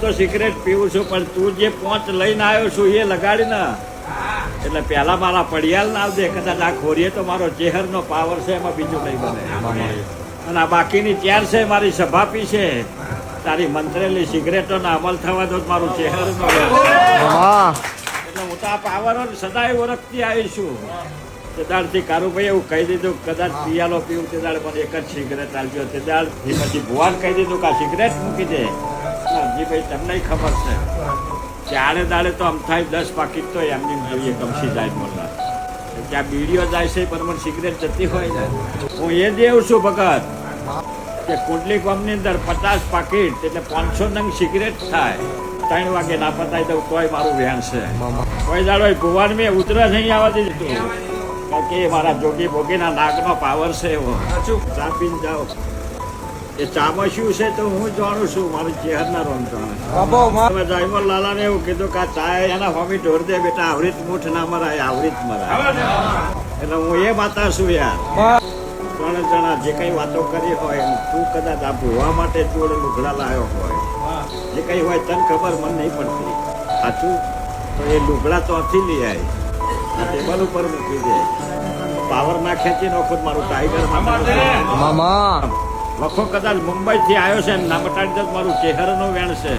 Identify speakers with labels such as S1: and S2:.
S1: તો સિગરેટ પીવું છું પણ તું જે પોંચ લઈને આવ્યો છું એ લગાડી ને એટલે પેલા મારા પડિયાલ ના આવજે કદાચ આ ખોરીએ તો મારો ચેહરનો પાવર છે એમાં બીજું નહીં બને. અને આ બાકીની ચેર છે મારી સભાપી છે. તારી મંત્રેલી સિગરેટોનો અમલ થવા દો મારું
S2: ચેહર
S1: એટલે હું તો આ પાવર સદાય ઓળખતી આવીશું તે દાડથી કારુભાઈ એવું કહી દીધું કદાચ પિયાલો પીવું તે દાડ પણ એક જ સિગરેટ આલજો. તે દાડથી પછી ભુવાન કહી દીધું કે આ સિગરેટ મૂકી દે. જી ભાઈ, તમને ખબર છે. ચારે દાડે તો આમ થાય દસ પાકીટ તો એમની જોઈએ, ગમશી જાય મોલા ત્યાં બીડીઓ જાય છે મને સિગરેટ જતી હોય ને. હું એ દેવ છું ભગત, કે કુંડલી કોમની અંદર પચાસ પાકીટ, એટલે પાંચસો નંગ સિગરેટ થાય. ત્રણ વાગે ના પતાવી દઉં, તોય મારું વ્યાન છે. કોઈ દાડો ભુવાન મેં ઉતરા નહીં આવવા દીધું કારણ કે મારા જોગી ભોગીના નાગનો પાવર છે એવો. ચા પીને જાઓ. એ ચામાં શું છે તો હું જાણું છું મારી ચેહરના રોમ જાણે. તમે જાયમલ લાલાને એવું કીધું કે આ ચા એના હોમી ઢોર દે બેટા આવરીત મૂઠ ના મરાય આવરીત મરાય. એટલે હું એ માતા છું યાર. ત્રણ જણા જે કઈ વાતો કરી હોય તું કદાચ આ ભૂવા માટે જોડે લુગડા લાવ્યો હોય. જે કઈ હોય તને ખબર મને નહીં પડતી. સાચું તો એ લુગડા તો અથી લઈ આવી આ ટેબલ ઉપર મૂકી દે. પાવર ના ખેંચી નાખો મારું ટાઈગર મામા! વખો કદાચ મુંબઈથી આવ્યો છે ને ના બટાડી દે મારું ચહેરાનો વેણ છે.